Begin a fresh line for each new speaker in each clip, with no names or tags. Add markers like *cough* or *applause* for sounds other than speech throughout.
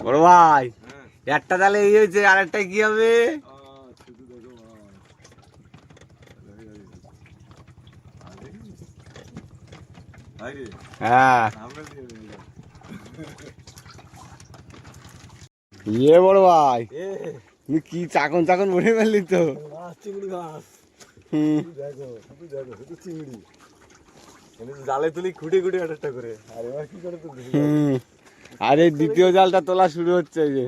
বড় ভাই একটা তাহলে এই হয়েছে আর একটা কি হবে? হ্যাঁ। ইয়ে বড় ভাই তুমি কি চাকন চাকন বলে ফেললি তো?
চিংড়ি মাছ
হুম।
দেখো দেখো শুধু চিংড়ি। আমি তো জালে তুলি খুঁটে খুঁটে একটা করে। আর এবার কি করে
হুম। আর এই দ্বিতীয় জালটা তোলা শুরু হচ্ছে যে।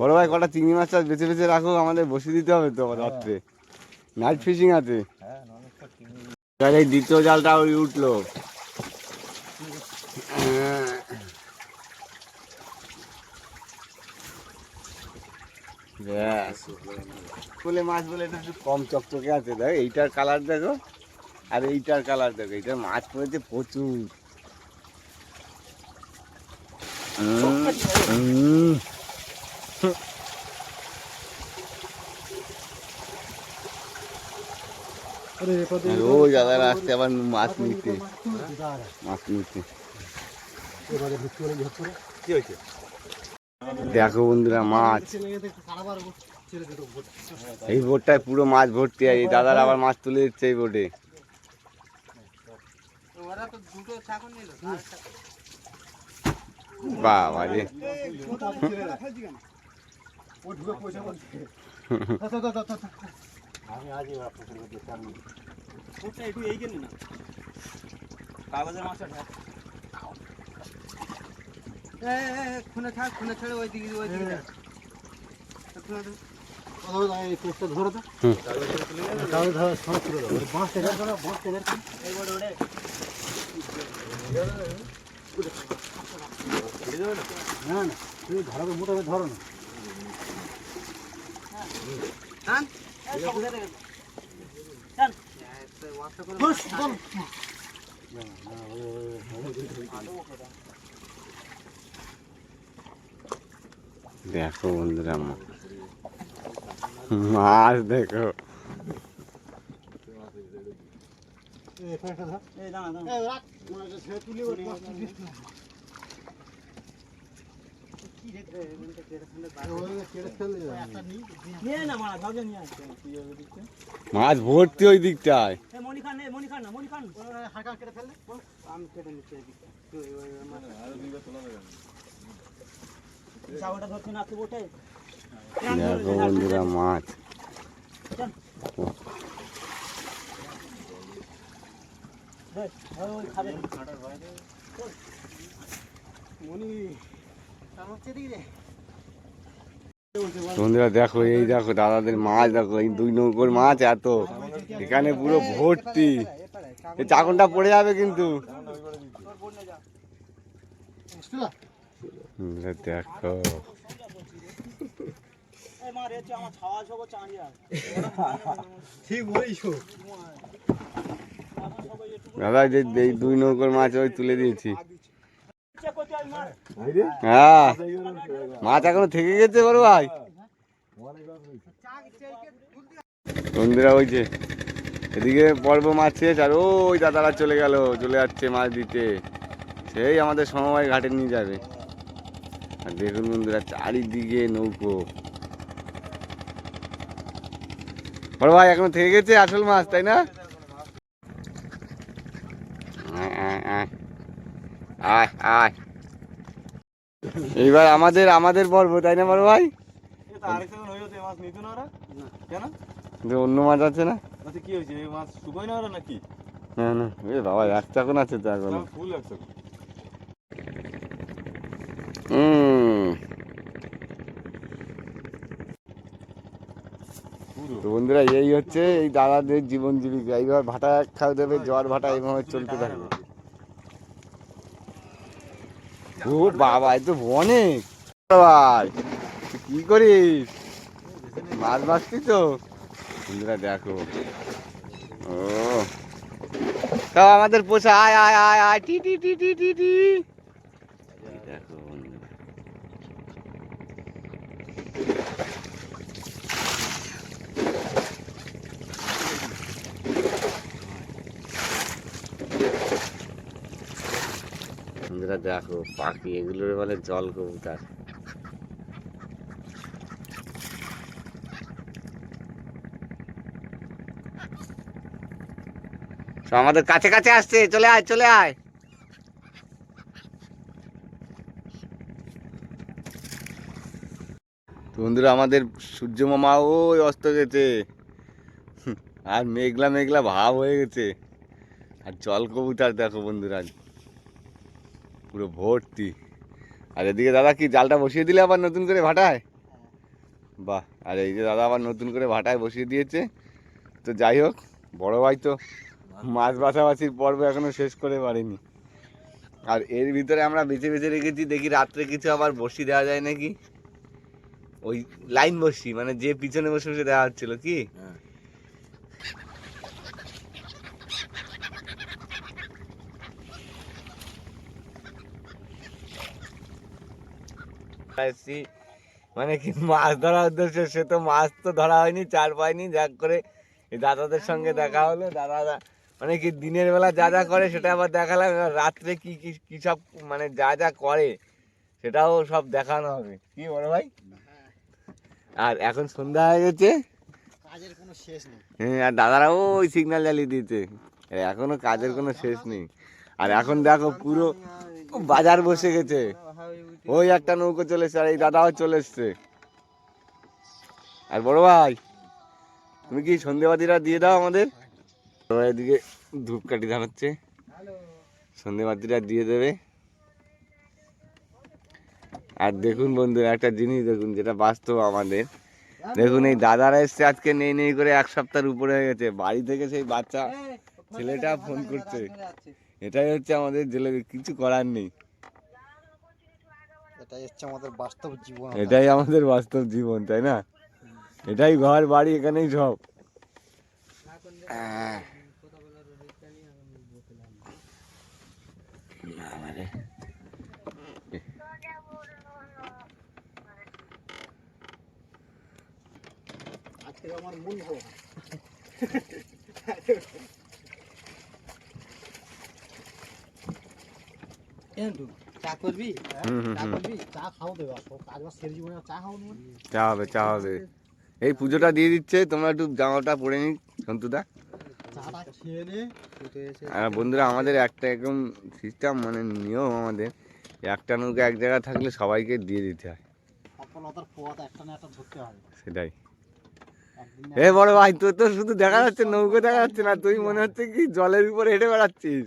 বড় ভাই কটা চিংড়ি মাছ টাছ বেছে বেছে রাখো আমাদের বসে দিতে হবে তো আবার রাত্রে। নাইট ফিশিং আছে।
হ্যাঁ
এই দ্বিতীয় জালটা ওই উঠল। মাছ বলে এটা একটু কম চকচকে আছে দেখ এইটার কালার দেখো। আর এইটার কালার দেখো এইটার মাছ পড়েছে প্রচুর। রোজ দাদারা আসছে আবার মাছ নিতে মাছ নিতে। দেখো বন্ধুরা মাছ। এই বোটটায় পুরো মাছ ভর্তি আছে দাদারা আবার মাছ তুলে দিচ্ছে এই বোটে।
ওরা পুকুর করতে সামনে
ওটা মাছটা ঢাক খুনে থাক খুনে ছেড়ে ওই দিকে ওই দিকে
ধরে তো ধরো সময় ছিল বাঁশ বাঁশ টেকার
এই বড় বড়।
না না তুমি ধরো মোটা ধরো না
টান। এই সব উঠে দেখে।
বন্ধুরা মাছ দেখো
এই পেটটা ধর
এই দাঁড়া দাঁড়া।
এই রাখ মাছটা ছেড়ে তুলে ওর মাছ তুলে
কি রে, এই এমনটা কেটে ফেলে বার
ওই কেটে ফেলে একটা নিই
নিয়ে আয় না মারা ভাবলে নিয়ে আসছে তুই ওই দিকটা
মাছ ভর্তি ওই দিকটায়
এই মনি খান এই মনি খান না মনি খান
হাঁকা কেটে ফেললে
আমি কেটে নিচ্ছি এই দিকটা তুই ওই ওই মাছ চাওয়াটা ধরছে না তুই ওঠে
দেখো বন্ধুরা মাছ।
ওই
মনি রে
বন্ধুরা দেখো এই দেখো দাদাদের মাছ দেখো এই দুই নৌকোর মাছ এত। এখানে পুরো ভর্তি। এই চাকনটা পড়ে যাবে কিন্তু। দেখো। দাদা যে এই দুই নৌকোর মাছ ওই তুলে দিয়েছি। হ্যাঁ। মাছ এখনও থেকে গেছে বড় ভাই। বন্ধুরা ওই যে, এদিকে পর্ব মাছ শেষ, আর ওই দাদারা চলে গেল, চলে যাচ্ছে মাছ দিতে। সেই আমাদের সমবায় ঘাটে নিয়ে যাবে। আর দেখুন বন্ধুরা, চারিদিকে নৌকো। বড় ভাই, এখনও থেকে গেছে আসল মাছ, তাই না? আয়, আয়, এইবার আমাদের আমাদের পর্ব তাই না বড় ভাই? অন্য মাছ আছে না?
আচ্ছা কি হয়েছে? মাছ শুকোয় না ওরা নাকি?
না না। এ বাবা এক চাকন আছে তো এখন।
ফুল একশো
হুম। তো বন্ধুরা এই হচ্ছে এই দাদাদের জীবন জীবিকা। এইভাবে ভাটা এক খাও দেবে জ্বর ভাটা এইভাবে চলতে থাকবে। ও বাবা, এ তো অনেক। কি করিস? মাছ মাছতি তো। বন্ধুরা, দেখো। ও। তাও আমাদের পোষা, আয় আয় আয় আয়, টি টি টি টি টি টি। বন্ধুরা দেখো, পাখি, এগুলোর বলে জল কবুতর। আমাদের কাছে কাছে আসছে, চলে আয় চলে আয়। বন্ধুরা, আমাদের সূর্য মামা ওই অস্ত গেছে। আর মেঘলা মেঘলা ভাব হয়ে গেছে। আর জল কবুতর দেখো বন্ধুরা পুরো ভর্তি। আর এদিকে দাদা কি জালটা বসিয়ে দিলে আবার নতুন করে ভাটায়? বাহ, আর এই যে দাদা আবার নতুন করে ভাটায় বসিয়ে দিয়েছে। তো যাই হোক, বড় ভাই তো মাছ বাছাবাছির পর্ব এখনও শেষ করে পারিনি। আর এর ভিতরে আমরা বেছে বেছে রেখেছি, দেখি রাত্রে কিছু আবার বসি দেওয়া যায় নাকি? ওই লাইন বসি মানে যে পিছনে বসে বসে দেওয়া হচ্ছিল কি? মানে কি মাছ ধরার উদ্দেশ্যে? সে তো মাছ তো ধরা হয়নি চার পায়নি যাক করে এই দাদাদের সঙ্গে দেখা হলো। দাদা মানে কি দিনের বেলা যা যা করে সেটা আবার দেখালাম এবার রাত্রে কি কি কি সব মানে যা যা করে সেটাও সব দেখানো হবে। কি বলো ভাই? আর এখন সন্ধ্যা হয়ে গেছে।
কাজের কোনো শেষ নেই।
হ্যাঁ আর দাদারা ওই সিগন্যাল জ্বালিয়ে দিয়েছে। এখনও কাজের কোনো শেষ নেই। আর এখন দেখো পুরো বাজার বসে গেছে। ওই একটা নৌকো চলে এসছে আর এই দাদাও চলে এসছে। আর বড় ভাই তুমি কি সন্ধেবাতিটা দিয়ে দাও আমাদের? এদিকে ধূপকাঠি ধানাচ্ছে সন্ধেবাতিটা দিয়ে দেবে। আর দেখুন বন্ধুরা একটা জিনিস দেখুন যেটা বাস্তব আমাদের। দেখুন এই দাদারা এসছে আজকে নেই নেই করে এক সপ্তাহের উপরে হয়ে গেছে। বাড়ি থেকে সেই বাচ্চা ছেলেটা ফোন করছে। এটাই হচ্ছে আমাদের জেলেবি কিছু করার নেই।
এটাই হচ্ছে আমাদের বাস্তব জীবন
এটাই আমাদের বাস্তব জীবন তাই না এটাই ঘর বাড়ি এখানেই সব আহ। বাবারে।
আজকে আমার মন ভালো না। এন্টু, চা করবি?
হুম, হুম,
চা করবি? চা খাও দেবে কাজ বাজ সেরে জীবনে চা খাও
চা হবে চা হবে। এই পুজোটা দিয়ে দিচ্ছে তোমরা একটু জামাটা পরে নি সন্তুদা। আর বন্ধুরা আমাদের একটা এরকম সিস্টেম মানে নিয়ম আমাদের একটা নৌকা এক জায়গায় থাকলে সবাইকে দিয়ে দিতে হয়। সেটাই। এ বড় ভাই তোর তো শুধু দেখা যাচ্ছে নৌকো দেখা যাচ্ছে না তুই মনে হচ্ছে কি জলের উপরে হেঁটে বেড়াচ্ছিস?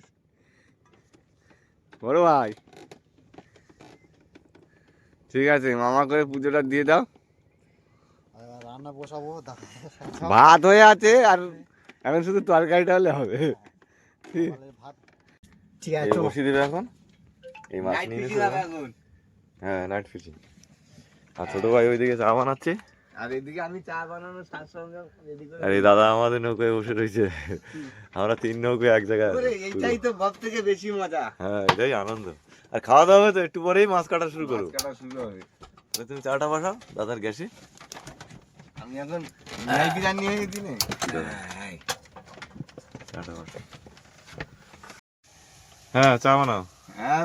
বড় ভাই। ঠিক আছে মামা করে পুজোটা দিয়ে দাও।
রান্না বসাবো
ভাত হয়ে আছে আর এখন শুধু তরকারিটা হলে হবে।
ঠিক আছে
বসিয়ে দিবে এখন? এই মাছ নিয়ে এসে হ্যাঁ নাইট ফিশিং আর ছোট ভাই ওইদিকে চা বানাচ্ছে।
আর এদিকে আমি চা বানানোর
আর এই দাদা আমাদের নৌকায় বসে রয়েছে। আমরা তিন নৌকায় এক জায়গায়
এইটাই তো সব থেকে বেশি মজা।
হ্যাঁ এটাই আনন্দ। আর খাওয়া দাওয়া হবে তো একটু পরেই মাছ কাটা শুরু করব।
কাটা শুরু হবে।
তাহলে তুমি চাটা বসাও দাদার গ্যাসে।
আমি এখন ভিআইপি রান্নি হয়ে গেছি না
চাটা বসাও। হ্যাঁ চা বানাও।
হ্যাঁ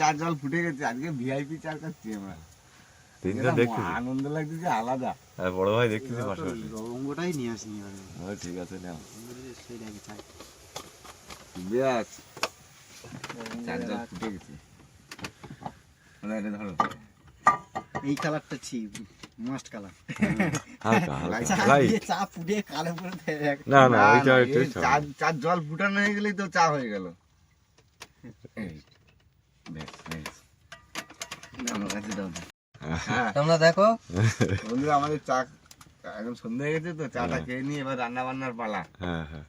চার জল ফুটে গেছে। আজকে ভিআইপি চা খাচ্ছি আমরা।
তিনজন
এটা
দেখতেছি।
আনন্দ লাগতেছে আলাদা।
হ্যাঁ বড় ভাই দেখতেছি পাশে পাশে
নিয়ে আসিনি এবারে।
ঠিক আছে নাও।
ব্যাস। চার জল ফুটে গেছে। এটা ধরো।
এই কালারটা ছি মাস্ট কালার
হালকা হালকা।
চা দিয়ে চা ফুটিয়ে কালো করে দেয়
না না ওইটা একটু
এই চার চার জল ফুটানো হয়ে গেলেই তো চা হয়ে গেল। হ্যাঁ।
তোমরা দেখো।
বন্ধুরা আমাদের চা এখন সন্ধ্যা হয়ে গেছে তো চাটা খেয়ে নিয়ে এবার রান্না বান্নার পালা।
হ্যাঁ হ্যাঁ।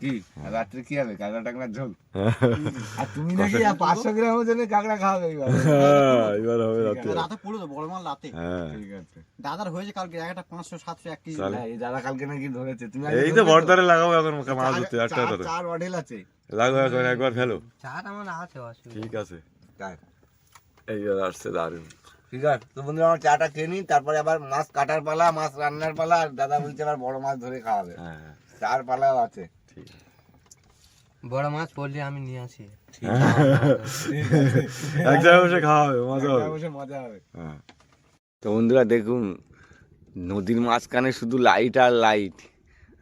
কি? রাত্রে কি হবে? কাঁকড়া টাকড়ার ঝোল? *laughs* আর তুমি নাকি পাঁচশো গ্রাম ওজনে কাঁকড়া খাওয়াবে এবার
হ্যাঁ, হবে রাতে।
রাতে পড়ে তো বড় মাল রাতে।
হ্যাঁ।
ঠিক আছে।
দাদার হয়েছে কালকে একটা পাঁচশো সাতশো এক কেজি।
চলে।
এই দাদা কালকে নাকি ধরেছে। তুমি
এই তো বর্দারে লাগাবো এখন মাছ ধরতে
চার-
ধরে।
চার অঢেল আছে।
লাগো এখন একবার ফেলো।
চাটা আমার আছে
ঠিক আছে।
তাই।
আসছে দারুণ
ঠিক আছে। তো বন্ধুরা আমার চাটা খেয়ে নিই তারপরে আবার মাছ কাটার পালা মাছ রান্নার পালা আর দাদা বলছে আবার বড় মাছ ধরে খাওয়াবে।
হ্যাঁ হ্যাঁ,
চার পালাও আছে।
বড় মাছ পড়লে আমি নিয়ে আসি।
এক জায়গায় বসে খাওয়া হবে মজা হবে।
মজা হবে।
হ্যাঁ।
তো বন্ধুরা দেখুন নদীর মাঝখানে শুধু লাইট আর লাইট।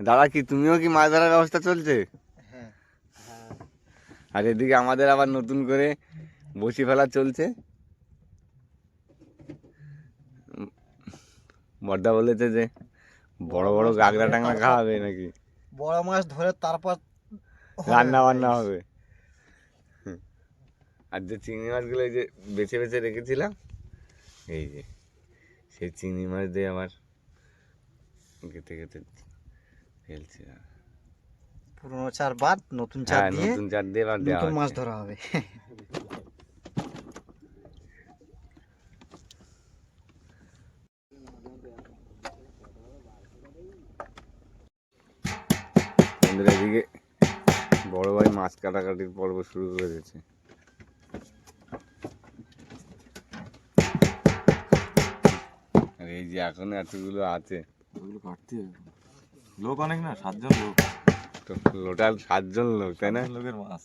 দাদা কি তুমিও কি মাছ ধরার ব্যবস্থা চলছে? আর এদিকে আমাদের আবার নতুন করে বসি ফেলা চলছে। বর্দা বলেছে যে বড় বড় গাগরা টাংরা খাওয়াবে নাকি?
বড় মাছ ধরে তারপর
রান্না বান্না হবে। আর যে চিংড়ি মাছগুলো এই যে বেছে বেছে রেখেছিলাম এই যে সেই চিংড়ি মাছ দিয়ে আবার কেটে কেটে ফেলছি
পুরনো চার বাদ নতুন চার
হ্যাঁ
দিয়ে
নতুন চার দিয়ে
নতুন মাছ ধরা হবে।
বন্ধুরা এদিকে বড় ভাই মাছ কাটাকাটির পর্ব শুরু করে দিয়েছে। আর এই যে এখন এতগুলো আছে।
ওগুলো কাটতে লোক অনেক না সাতজন লোক।
তো টোটাল সাতজন লোক তাই না?
লোকের মাছ।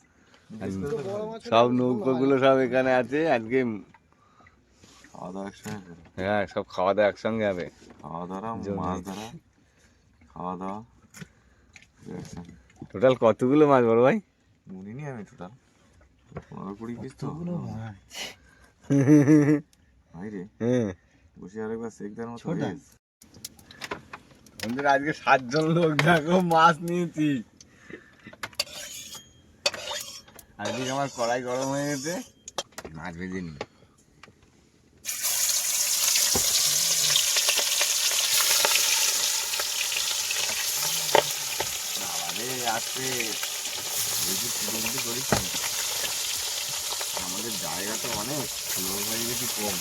সব নৌকোগুলো সব এখানে আছে আজকে
খাওয়া দাওয়া একসঙ্গে
হ্যাঁ সব খাওয়া দাওয়া একসঙ্গে হবে।
খাওয়া দাওয়া মাছ ধরা খাওয়া দাওয়া
টোটাল কতগুলো মাছ বড় ভাই?
গুনিনি আমি টোটাল পনেরো কুড়ি পিস তো। ভাই রে।
হ্যাঁ।
বসে আরেকবার দেওয়ার মতো।
বন্ধুরা আজকে সাতজন লোক দেখো মাছ নিয়েছি। আজকে আমার কড়াই গরম হয়ে গেছে। মাছ ভেজে নি নি। আমাদের অনেক কম।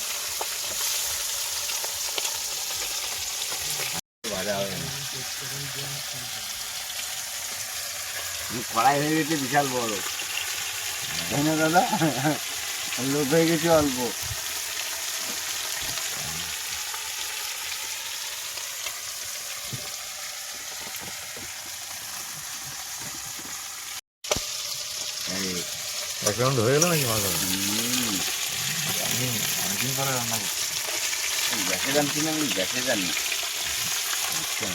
কড়াই হয়ে গেছে বিশাল বড়। তাই না দাদা? লোক হয়ে গেছে অল্প এই,
এক রাউন্ড হয়ে গেল নাকি মাছ? আমি অনেকদিন পরে রান্না করছি
গ্যাসে জানছি না আমি গ্যাসে জানি আচ্ছা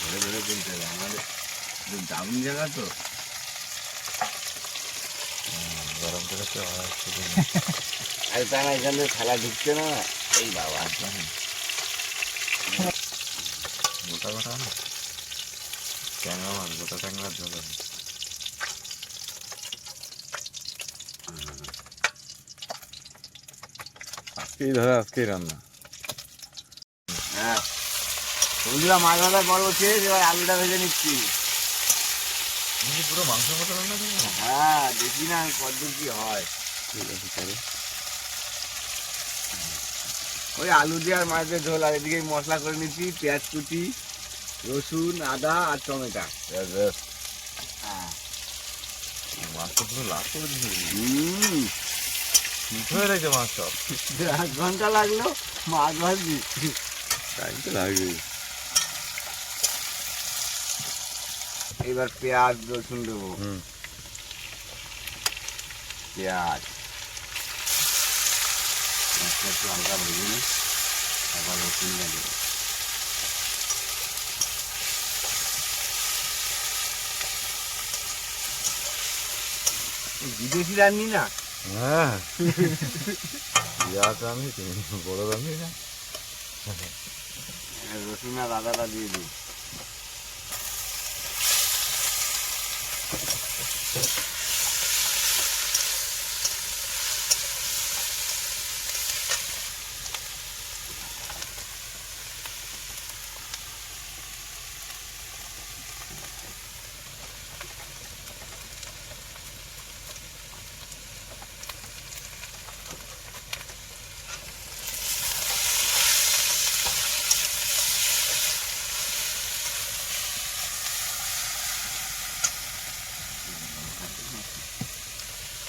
ধরে ধরে বলতে হবে আমাদের ডাউন জায়গা তো
গরম করে তো
আর তা না এখান থেকে খেলা ঢুকছে না এই বাবা।
গোটা গোটা না ট্যাংরা মাছ গোটা ট্যাংরার ঝোল আজকেই ধরো আজকেই রান্না।
হ্যাঁ। বন্ধুরা মাছ ভাজা বড় শেষ এবার আলুটা ভেজে নিচ্ছি।
তুমি পুরো মাংস মতো রান্না করব
হ্যাঁ দেখি না কদ্দূর কি হয়।
ঠিক আছে চলো
ওই আলু দিয়ে আর মাছ দিয়ে ঝোল আর এদিকে মশলা করে নিচ্ছি পেঁয়াজ কুচি রসুন আদা আর টমেটো। হ্যাঁ।
মাছ তো পুরো লাভ করে ঠিক হয়ে রয়েছে মাছ সব
এক ঘণ্টা লাগল মাছ ভাজছি
টাইম তো লাগবে
এবার পেঁয়াজ রসুন দেবো।
হুম।
পেঁয়াজ। একটু হালকা ভেজে নিই তারপর রসুন দেবো। বিদেশি রান্নি না?
হ্যাঁ। *laughs* পেঁয়াজ আমি বড় রাঁধি না?
রসুন আর আদাটা দিয়ে দিই।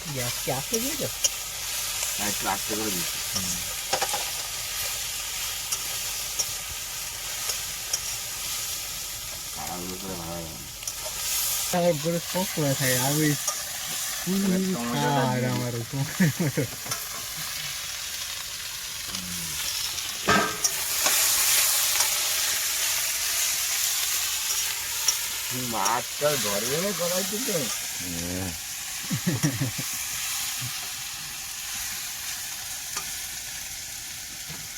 গ্যাস কি আসতে দিয়েছ
একটু আস্তে করে দিচ্ছি করে
সব করে থাকে আমি আর আমার
মাছটা ধরে তো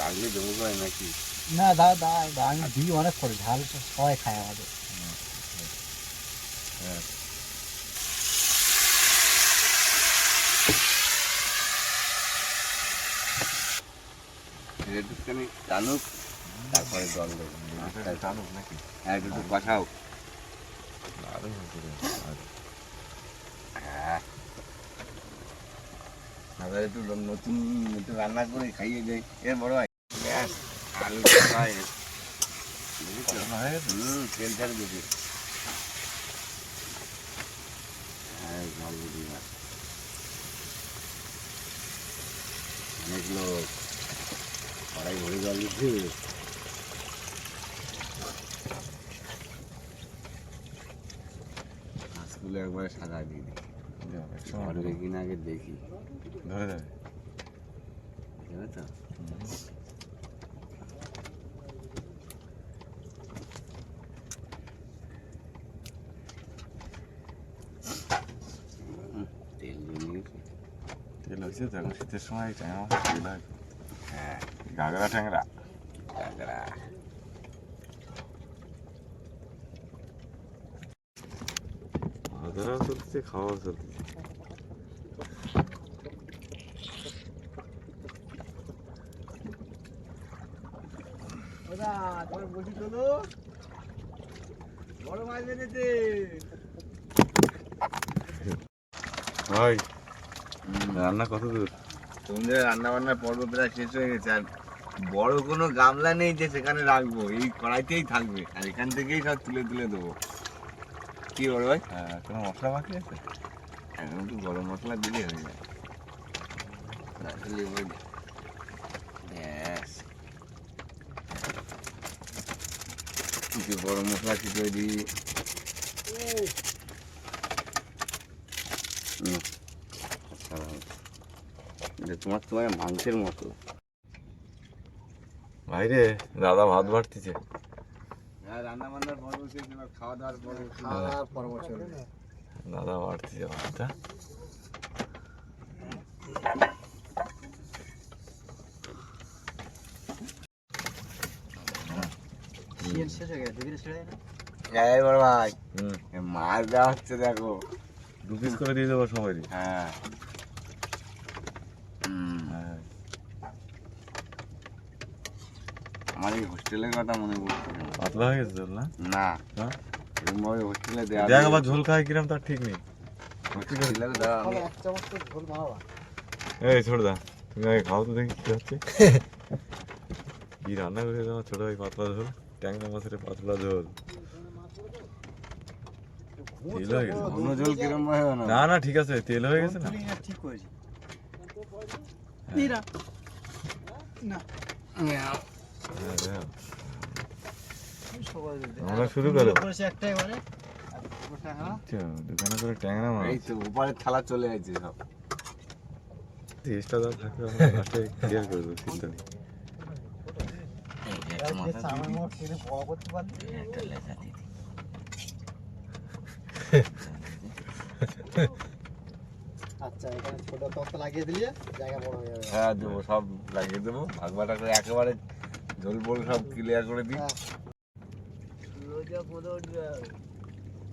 লাগলে দেবো ভাই নাকি?
না দা দা দা আমি দিই অনেক করে ঝাল তো সবাই খায় আমাদের।
একটুখানি টানুক তারপরে জল দেবো।
টানুক নাকি?
হ্যাঁ একটু কষাও হ্যাঁ। তারপরে একটু নতুন একটু রান্না করে খাইয়ে দেয় এর বড় ভাই হুম তেল ছাড় বেশি হ্যাঁ জল অনেক লোক কড়াই ভরে জল দিচ্ছে মাছগুলো একবারে সাদা দিয়ে দিই ধরে কিনা আগে দেখি
ধরে
বুঝলে তো হুম, তেল জমিয়ে গেছে।
তেল হয়েছে তো এখন শীতের সময় ট্যাংরা মাছ তেল হয়
হ্যাঁ
গাগরা ট্যাংরা মাছ ধরাও চলতেছে খাওয়াও চলতেছে
তোমার বড় মাছ
ভাই রান্না কত দূর?
তোমাদের রান্না বান্নার পর্ব প্রায় শেষ হয়ে গেছে আর বড় কোনো গামলা নেই যে সেখানে রাখব এই কড়াইতেই থাকবে আর এখান থেকেই সব তুলে তুলে দেবো। কি বড় ভাই?
হ্যাঁ কোনো মশলা বাকি আছে?
এখন একটু গরম মশলা দিলে হয়ে যায়। কিছু গরম মশলা কিছু দিই হুম, সাদা মাছ। এটা তোমার তোমার মাংসের মতো।
ভাইরে দাদা ভাত বাড়তিছে।
হ্যাঁ রান্না বান্নার পর্ব শেষ এবার খাওয়া দাওয়ার পর্ব শুরু।
খাওয়ার পর্ব চলবে
দাদা বাড়তিছে ভাতটা।
হয়ে
মাছ দেওয়া হচ্ছে দেখো।
দু পিস করে দিয়ে দেবো সবারই
হ্যাঁ হুম,
হ্যাঁ
আমার এই হোস্টেলের কথা মনে পড়ছে।
পাতলা হয়ে গেছে না?
না? এরকমভাবে হোস্টেলে দেওয়া
দেখ আবার ঝোল খায় কিরম তার ঠিক নেই।
হোস্টেলে দেওয়া আমি
এক চামচ তো ঝোল মারবা
এই ছোট দা তুমি আগে খাও তো দেখি কি হচ্ছে। *laughs* কি রান্না করে তোমার ছোট ভাই পাতলা ঝোল? ট্যাংরা মাছের পাতলা ঝোল। তেল হয়ে গেছে।
ঘন কিরম বানাবো?
না না ঠিক আছে তেল হয়ে গেছে না?
ঠিক করেছি।
হ্যাঁ,
মিয়াও।
হ্যাঁ। আমরা শুরু করো
হ্যাঁ
আচ্ছা, দোকানে করে ট্যাংরা মাছ।
এই তো উপরের থালা চলে সব।
থাকবে লাস্টে ক্লিয়ার করে দেবো চিন্তা নেই।
আচ্ছা এখানে ছোট তক্তা লাগিয়ে দিলে জায়গা বড় হয়ে যাবে।
হ্যাঁ দেবো সব লাগিয়ে দেবো। ভাগ করে একেবারে ঝোল বোল সব ক্লিয়ার করে দিই।
হ্যাঁ।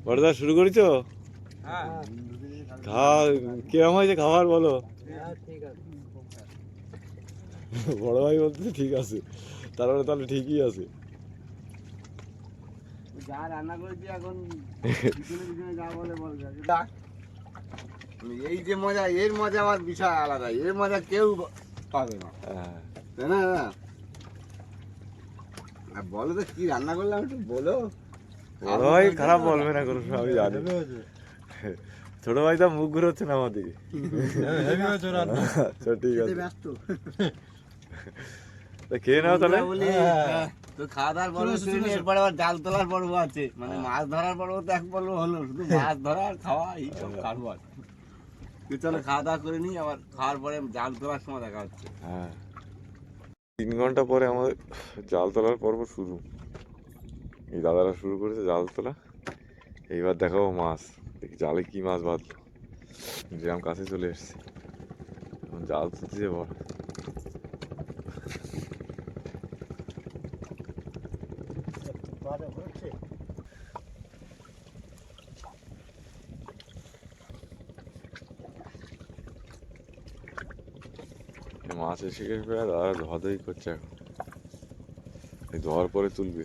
বড়দা শুরু করেছ?
হ্যাঁ।
কিরম হয়েছে খাবার বলো?
হ্যাঁ ঠিক আছে। *laughs*
বড় ভাই বলতে ঠিক আছে। তারপরে তাহলে ঠিকই আছে।
যা রান্না করেছি এখন পিছনে পিছনে যা বলে বল এই যে মজা এর মজা আমার বিশাল আলাদা। এর মজা কেউ পাবে না।
হ্যাঁ।
তাই না? বলো তো কি রান্না করলাম একটু বলো।
বড় ভাই খারাপ বলবে না কোনো আমি জানি। ছোট ভাই তো মুখ ঘুরোচ্ছে না আমার দিকে। আচ্ছা ঠিক আছে।
ব্যস্ত।
খেয়ে নাও তাহলে।
বলি, তো খাওয়া দাওয়ার পর্ব শুরু এরপরে আবার জাল তোলার পর্ব আছে। মানে মাছ ধরার পর্ব তো এক পর্ব হলো শুধু মাছ ধরা আর খাওয়া এই সব কারবার তো চলো খাওয়া দাওয়া করে নিই আবার খাওয়ার পরে জাল তোলার সময় দেখা হচ্ছে।
হ্যাঁ। তিন ঘণ্টা পরে আমাদের জাল তোলার পর্ব শুরু। এই দাদারা শুরু করেছে জাল তোলা এইবার দেখাবো মাছ। দেখি জালে কি মাছ বাঁধলো। আমি কাছে চলে এসছে। জাল তুলছে বড়। মাছ এসে গেছে দাদা ধোয়াধুয়ি করছে এখন। এই ধোয়ার পরে তুলবে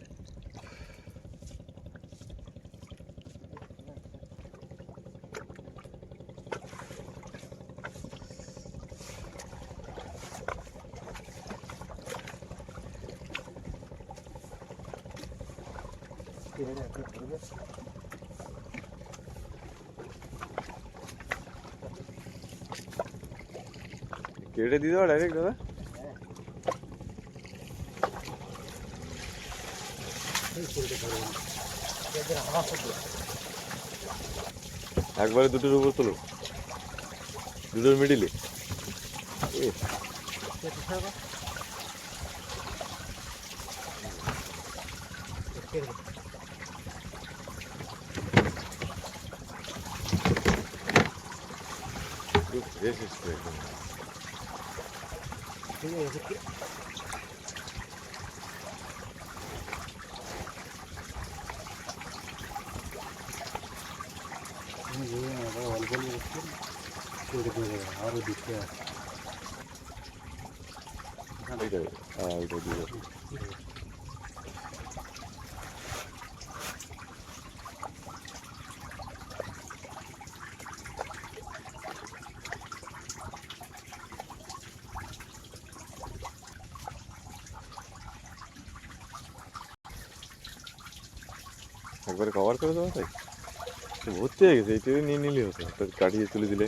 কেটে দিয়ে দেওয়া ডাইরেক্ট দাদা একবারে দুটোর উপর তোলো। দুটোর মিডিলে ফ্রেশ এসছে একদম
আরও দিতে
এইটা হ্যাঁ ওইটা দিয়ে একবারে কভার করে দেবো তাই? ভর্তি হয়ে গেছে এইটা নিয়ে নিলেই হতো কাটিয়ে তুলে দিলে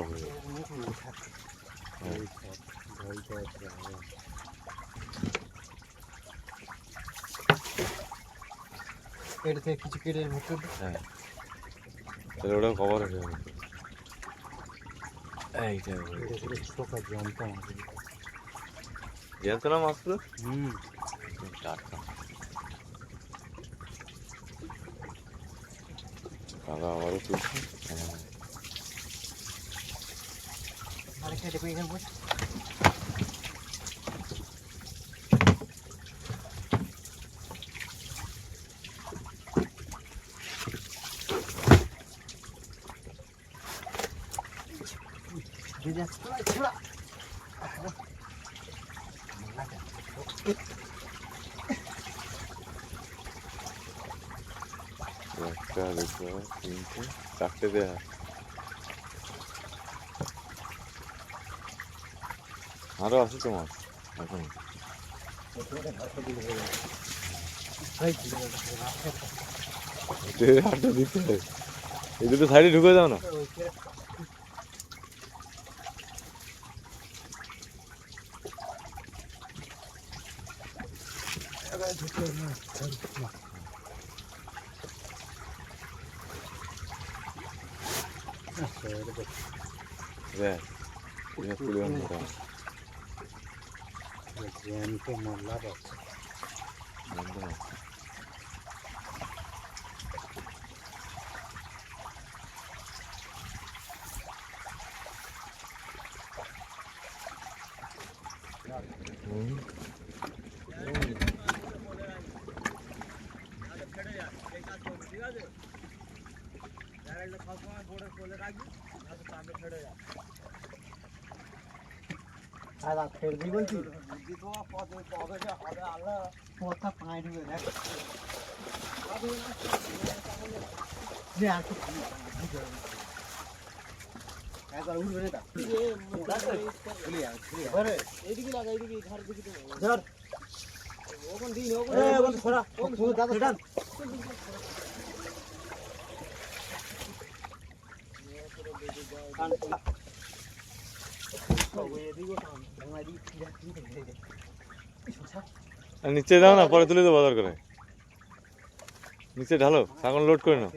হয়ে যাবে।
এটা থেকে কিছু কেটে ভেতর
হ্যাঁ। তাহলে ওটা কভার হয়ে যাবে। এইটা মাছগুলো
হুম।
টাটকা। দাদা আবারও তুলছে হ্যাঁ
আরে কেটে পেয়ে এখানে বস দিদি ছোড়া
একটা দুটো তিনটে চারটে দেয়া আরও আছে তো মাছ এখন দিতে এই দুটো সাইডে ঢুকে দাও না দেখ এটা তুলে আনব দাঁড়া।
জ্যান্ত মোল্লা আছে
বন্ধ না। হুম।
দিই বলছি পথটা পায়ে ঢুকে দেখ। কি দাদা,
নিচে দাও না, পরে তুলে দেবো বাজার করে। নিচে ঢালো এখন লোড করে নাও।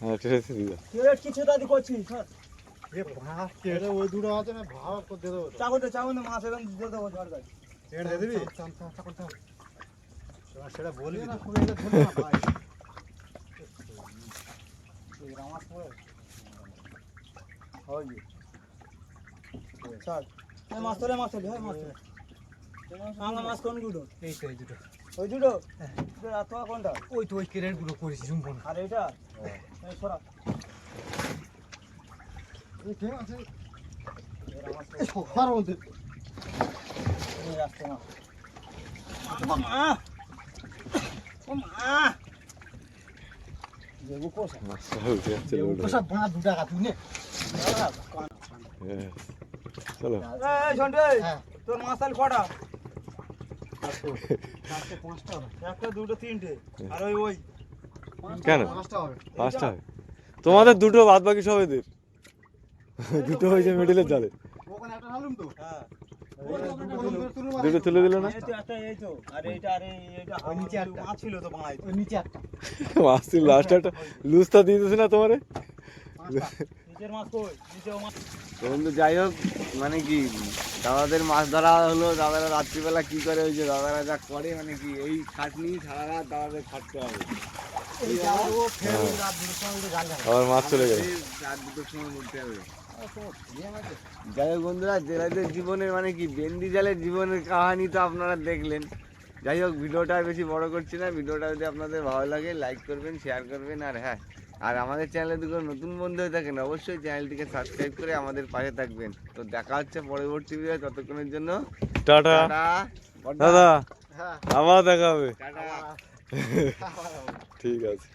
হ্যাঁ ঠিক আছে।
কিছু দাদি করছিস
সেটা না
মাছ তোলে মাছ তোলে হ্যাঁ মাছ আমরা মাছ কোনগুলো
এই তো এই দুটো।
ওই দুটো? তোমার কোনটা?
ওই তো ওই কেরেটগুলো করেছি
আর এটা এই সরা। তোর ওই
কেন?
পাঁচটা
তোমাদের দুটো বাদ বাকি সব এদের। *laughs* দুটো হয়েছে মিডিলের জালে।
হ্যাঁ
দুটো তুলে দিল না।
মাছ ছিল
লাস্ট একটা লুজটা দিয়ে দিয়েছে না তোমারে?
বন্ধু যাই হোক মানে কি দাদাদের মাছ ধরা হলো দাদারা রাত্রিবেলা কি করে ওই যে দাদারা যা করে মানে কি এই খাটনি সারা রাত দাদাদের খাটতে হবে।
যাব ঘাটা।
আবার মাছ চলে
এই রাত দুটোর সময় উঠতে হবে। যাই হোক বন্ধুরা জেলাদের জীবনের মানে কি? বেন্দি জালের জীবনের কাহানি তো আপনারা দেখলেন। যাই হোক ভিডিওটা বেশি বড় করছি না। ভিডিওটা যদি আপনাদের ভালো লাগে লাইক করবেন শেয়ার করবেন আর হ্যাঁ আর আমাদের চ্যানেলে দুটো নতুন বন্ধু হয়ে থাকেন অবশ্যই চ্যানেলটিকে সাবস্ক্রাইব করে আমাদের পাশে থাকবেন। তো দেখা হচ্ছে পরবর্তী ভিডিও ততক্ষণের জন্য
টাটা।
টাটা
দাদা
হ্যাঁ।
আবার দেখা হবে। *laughs* ঠিক আছে।